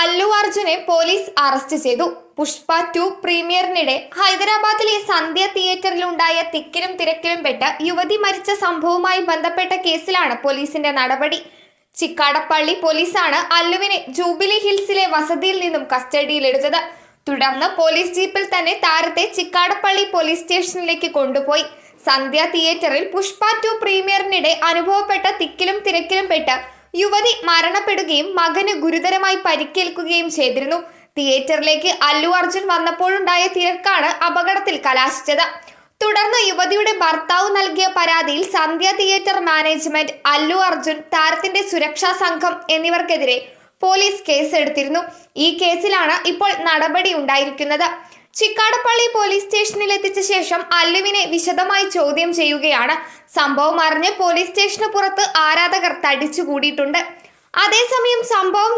അല്ലു അർജുനെ police arrest ചെയ്തു. Pushpa to പ്രീമിയറിനിടെ ഹൈദരാബാദിലെ സന്ധ്യ തിയേറ്ററിലുണ്ടായ തിക്കിലും തിരക്കിലും പെട്ട് യുവതി മരിച്ച സംഭവവുമായി ബന്ധപ്പെട്ട കേസിലാണ് പോലീസിന്റെ നടപടി. ചിക്കാടപ്പള്ളി പോലീസാണ് അല്ലുവിനെ ജൂബിലി ഹിൽസിലെ വസതിയിൽ നിന്നും കസ്റ്റഡിയിലെടുത്തത്. തുടർന്ന് പോലീസ് ജീപ്പിൽ തന്നെ താരത്തെ ചിക്കാടപ്പള്ളി പോലീസ് സ്റ്റേഷനിലേക്ക് കൊണ്ടുപോയി. സന്ധ്യ തിയേറ്ററിൽ പുഷ്പ ടു പ്രീമിയറിനിടെ അനുഭവപ്പെട്ട തിക്കിലും തിരക്കിലും പെട്ട് യുവതി മരണപ്പെടുകയും മകന് ഗുരുതരമായി പരിക്കേൽക്കുകയും ചെയ്തിരുന്നു. തിയേറ്ററിലേക്ക് അല്ലു അർജുൻ വന്നപ്പോഴുണ്ടായ തിരക്കാണ് അപകടത്തിൽ കലാശിച്ചത്. തുടർന്ന് യുവതിയുടെ ഭർത്താവ് നൽകിയ പരാതിയിൽ സന്ധ്യ തിയേറ്റർ മാനേജ്മെന്റ് അല്ലു അർജുൻ താരത്തിന്റെ സുരക്ഷാ സംഘം എന്നിവർക്കെതിരെ പോലീസ് കേസെടുത്തിരുന്നു. ഈ കേസിലാണ് ഇപ്പോൾ നടപടി ഉണ്ടായിരിക്കുന്നത്. ചിക്കാടപ്പള്ളി പോലീസ് സ്റ്റേഷനിൽ എത്തിച്ച ശേഷം അല്ലുവിനെ വിശദമായി ചോദ്യം ചെയ്യുകയാണ്. സംഭവം അറിഞ്ഞ് പോലീസ് സ്റ്റേഷന് പുറത്ത് ആരാധകർ തടിച്ചുകൂടിയിട്ടുണ്ട്. അതേസമയം സംഭവം